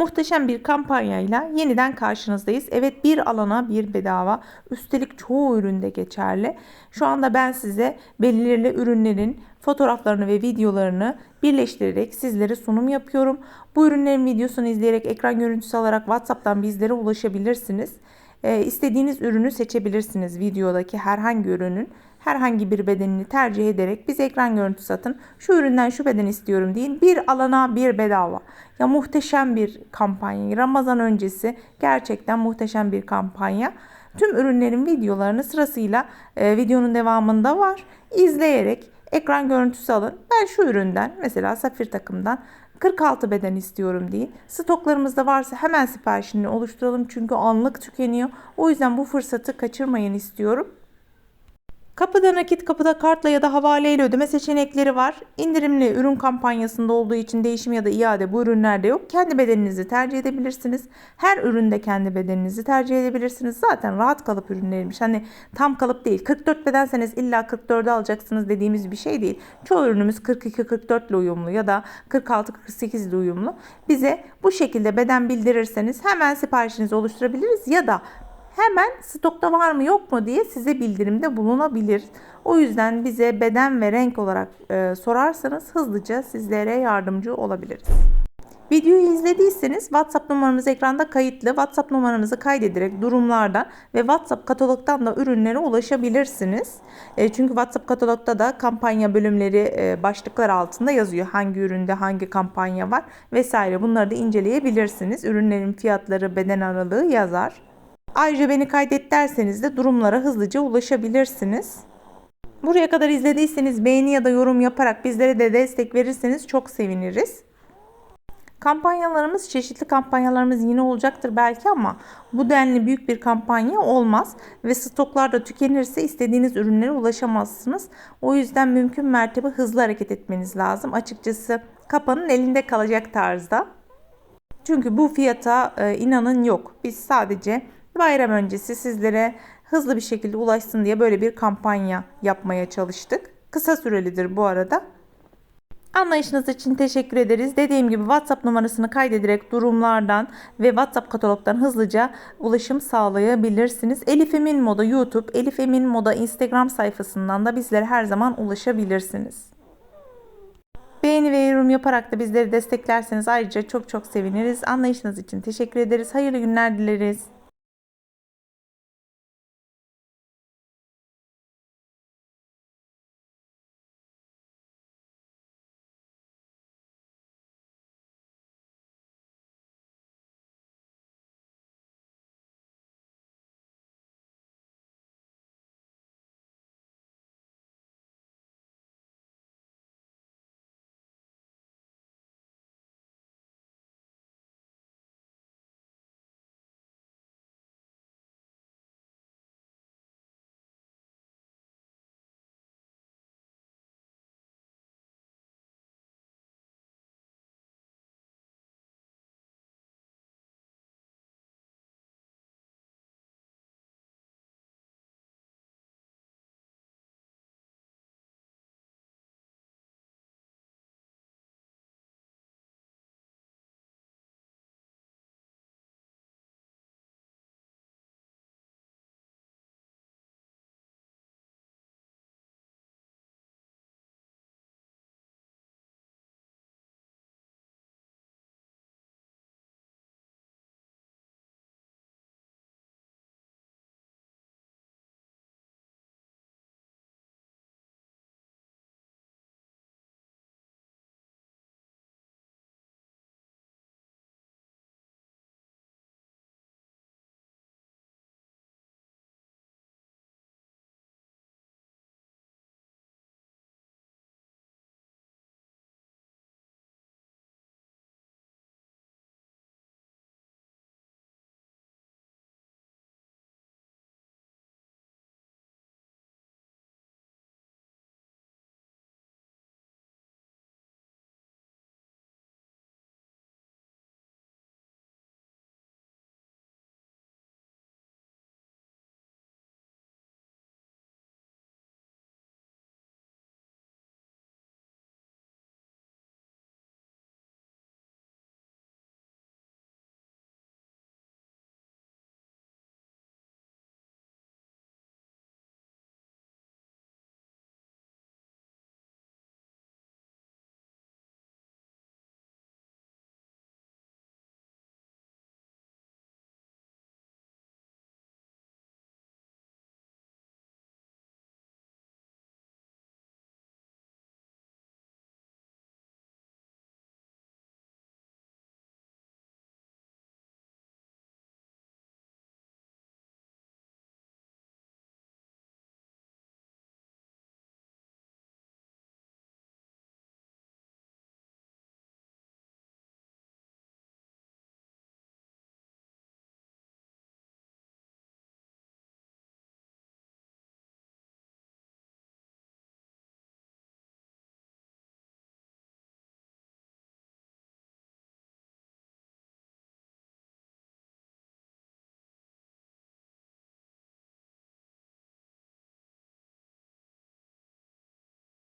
Muhteşem bir kampanyayla yeniden karşınızdayız. Evet bir alana bir bedava. Üstelik çoğu üründe geçerli. Şu anda ben size belirli ürünlerin fotoğraflarını ve videolarını birleştirerek sizlere sunum yapıyorum. Bu ürünlerin videosunu izleyerek ekran görüntüsü alarak WhatsApp'tan bizlere ulaşabilirsiniz. Ee, istediğiniz ürünü seçebilirsiniz videodaki herhangi ürünün herhangi bir bedenini tercih ederek biz ekran görüntüsü satın. Şu üründen şu beden istiyorum deyin. Bir alana bir bedava. Ya muhteşem bir kampanya. Ramazan öncesi gerçekten muhteşem bir kampanya. Tüm ürünlerin videolarını sırasıyla e, videonun devamında var. İzleyerek ekran görüntüsü alın. Ben şu üründen mesela safir takımdan 46 beden istiyorum deyin. Stoklarımızda varsa hemen siparişini oluşturalım çünkü anlık tükeniyor. O yüzden bu fırsatı kaçırmayın istiyorum. Kapıda nakit, kapıda kartla ya da havaleyle ödeme seçenekleri var. İndirimli ürün kampanyasında olduğu için değişim ya da iade bu ürünlerde yok. Kendi bedeninizi tercih edebilirsiniz. Her üründe kendi bedeninizi tercih edebilirsiniz. Zaten rahat kalıp ürünleriymiş. Hani tam kalıp değil. 44 bedenseniz illa 44'ü alacaksınız dediğimiz bir şey değil. Çoğu ürünümüz 42-44 ile uyumlu ya da 46-48 ile uyumlu. Bize bu şekilde beden bildirirseniz hemen siparişinizi oluşturabiliriz ya da hemen stokta var mı yok mu diye size bildirimde bulunabilir. O yüzden bize beden ve renk olarak e, sorarsanız hızlıca sizlere yardımcı olabiliriz. Videoyu izlediyseniz WhatsApp numaramız ekranda kayıtlı. WhatsApp numaranızı kaydederek durumlardan ve WhatsApp katalogdan da ürünlere ulaşabilirsiniz. E, çünkü WhatsApp katalogda da kampanya bölümleri e, başlıklar altında yazıyor. Hangi üründe hangi kampanya var vesaire. Bunları da inceleyebilirsiniz. Ürünlerin fiyatları, beden aralığı yazar. Ayrıca beni kaydet derseniz de durumlara hızlıca ulaşabilirsiniz. Buraya kadar izlediyseniz beğeni ya da yorum yaparak bizlere de destek verirseniz çok seviniriz. Kampanyalarımız çeşitli kampanyalarımız yine olacaktır belki ama bu denli büyük bir kampanya olmaz ve stoklar da tükenirse istediğiniz ürünlere ulaşamazsınız. O yüzden mümkün mertebe hızlı hareket etmeniz lazım. Açıkçası kapanın elinde kalacak tarzda. Çünkü bu fiyata e, inanın yok. Biz sadece bayram öncesi sizlere hızlı bir şekilde ulaşsın diye böyle bir kampanya yapmaya çalıştık. Kısa sürelidir bu arada. Anlayışınız için teşekkür ederiz. Dediğim gibi WhatsApp numarasını kaydederek durumlardan ve WhatsApp katalogdan hızlıca ulaşım sağlayabilirsiniz. Elif Emin Moda YouTube, Elif Emin Moda Instagram sayfasından da bizlere her zaman ulaşabilirsiniz. Beğeni ve yorum yaparak da bizleri desteklerseniz ayrıca çok çok seviniriz. Anlayışınız için teşekkür ederiz. Hayırlı günler dileriz.